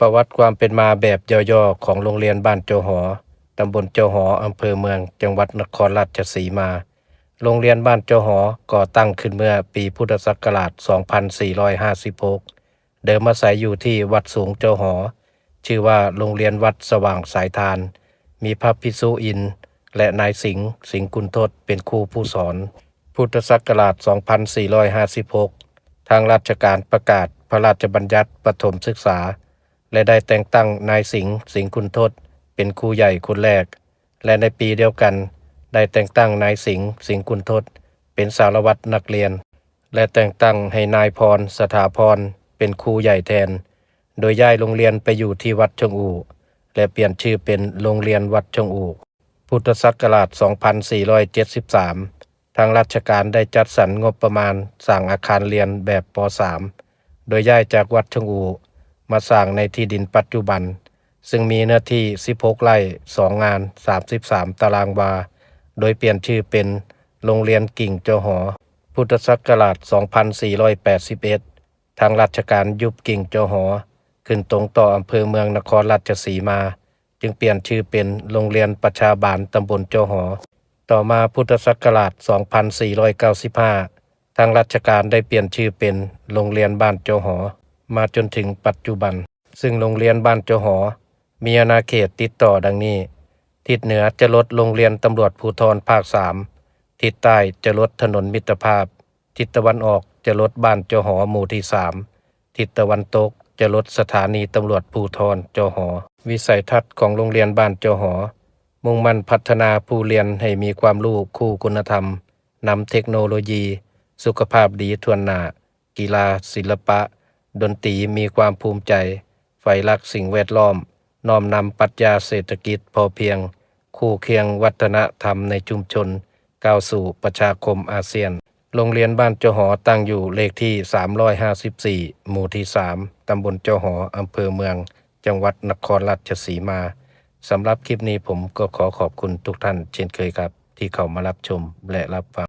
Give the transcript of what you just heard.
ประวัติความเป็นมาแบบย่อๆของโรงเรียนบ้านเจ้าหอ ตำบลเจ้าหอ อำเภอเมือง จังหวัดนครราชสีมา โรงเรียนบ้านเจ้าหอ ก่อตั้งขึ้นเมื่อปีพุทธศักราช 2456 เดิมอาศัยอยู่ที่วัดสูงเจ้าหอ ชื่อว่าโรงเรียนวัดสว่างสายทาน มีพระพิสุอิน และนายสิงห์สิงห์กุลทศเป็นครูผู้สอน พุทธศักราช 2456 ทางราชการประกาศพระราชบัญญัติประถมศึกษา และได้แต่งตั้งนายสิงห์สิงห์คุณทศเป็นครูใหญ่คนแรก และในปีเดียวกัน ได้แต่งตั้งนายสิงห์สิงห์คุณทศเป็นสารวัตรนักเรียน และแต่งตั้งให้นายพรสถาพรเป็นครูใหญ่แทน โดยย้ายโรงเรียนไปอยู่ที่วัดชงอูและเปลี่ยนชื่อเป็นโรงเรียนวัดชงอูพุทธศักราช 2473 ทางราชการได้จัดสรรงบประมาณสร้างอาคารเรียนแบบป .3 โดยย้ายจากวัดชงอู มาสร้างในที่ดินปัจจุบัน ซึ่งมีเนื้อที่ 16 ไร่ 2 งาน 33 ตารางวา โดยเปลี่ยนชื่อเป็นโรงเรียนกิ่งเจ้าหอ พุทธศักราช 2481 ทางราชการยุบกิ่งเจ้าหอ ขึ้นตรงต่ออำเภอเมืองนครราชสีมา จึงเปลี่ยนชื่อเป็นโรงเรียนประชาบาลตำบลเจ้าหอ ต่อมาพุทธศักราช 2495 ทางราชการได้เปลี่ยนชื่อเป็นโรงเรียนบ้านเจ้าหอ มาจนถึงปัจจุบัน ซึ่งโรงเรียนบ้านเจหอ มีอาณาเขตติดต่อดังนี้ ทิศเหนือจะลดโรงเรียนตำรวจภูธรภาค3ทิศใต้จะลดถนนมิตรภาพ ทิศตะวันออกจะลดบ้านเจหอหมู่ที่3ทิศตะวันตกจะลดสถานีตำรวจภูธรเจหอ วิสัยทัศน์ของโรงเรียนบ้านเจหอ มุ่งมั่นพัฒนาผู้เรียนให้มีความรู้คู่คุณธรรมนำเทคโนโลยี สุขภาพดีทวนหนากีฬา ศิลปะ ดนตรีมีความภูมิใจไฟรักสิ่งแวดล้อม น้อมนำปรัชญาเศรษฐกิจพอเพียง คู่เคียงวัฒนธรรมในชุมชน ก้าวสู่ประชาคมอาเซียน โรงเรียนบ้านเจ้าหอตั้งอยู่เลขที่ 354 หมู่ที่ 3 ตำบลเจ้าหออำเภอเมือง จังหวัดนครราชสีมา สำหรับคลิปนี้ผมก็ขอขอบคุณทุกท่านเช่นเคยครับ ที่เข้ามารับชมและรับฟัง